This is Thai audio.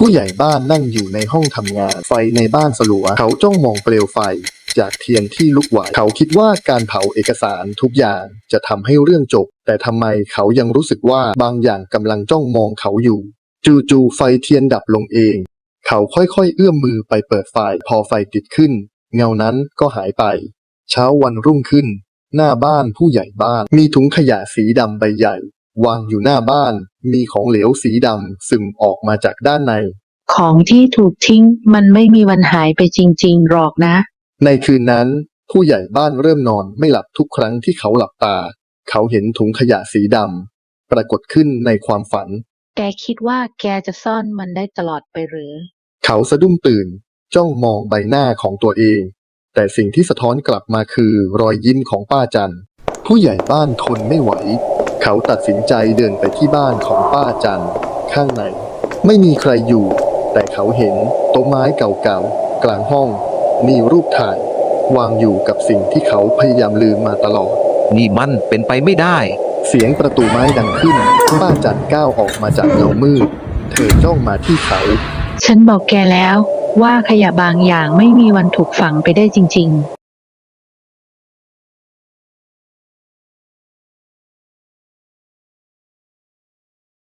ผู้ใหญ่บ้านนั่งอยู่ในห้องทำงาน ไฟในบ้านสลัว เขาจ้องมองเปลวไฟ จากเทียนที่ลุกไหวเขาคิดว่าการเผาเอกสารทุกอย่างจะทำให้เรื่องจบ แต่ทำไมเขายังรู้สึกว่าบางอย่างกำลังจ้องมองเขาอยู่ จู่ๆไฟเทียนดับลงเอง เขาค่อยๆเอื้อมมือไปเปิดไฟ พอไฟติดขึ้น เงานั้นก็หายไป เช้าวันรุ่งขึ้น หน้าบ้านผู้ใหญ่บ้านมีถุงขยะสีดำใบใหญ่ วางอยู่หน้าบ้าน มีของเหลวสีดำซึมออกมาจากด้านใน ของที่ถูกทิ้งมันไม่มีวันหายไปจริง ๆ หรอกนะ ในคืนนั้น ผู้ใหญ่บ้านเริ่มนอนไม่หลับทุกครั้งที่เขาหลับตา เขาเห็นถุงขยะสีดำปรากฏขึ้นในความฝัน แกคิดว่าแกจะซ่อนมันได้ตลอดไปหรือ เขาสะดุ้งตื่น จ้องมองใบหน้าของตัวเอง แต่สิ่งที่สะท้อนกลับมาคือรอยยิ้มของป้าจันผู้ใหญ่บ้านทนไม่ไหว เขาตัดสินใจเดินไปที่บ้านของป้าจันข้างใน ไม่มีใครอยู่ แต่เขาเห็นโต๊ะไม้เก่าๆ กลางห้อง มีรูปถ่าย วางอยู่กับสิ่งที่เขาพยายามลืมมาตลอด นี่มันเป็นไปไม่ได้ เสียงประตูไม้ดังขึ้น ป้าจันก้าวออกมาจากเงามืด เธอจ้องมาที่เขา ฉันบอกแกแล้วว่าขยะบางอย่างไม่มีวันถูกฝังไปได้จริง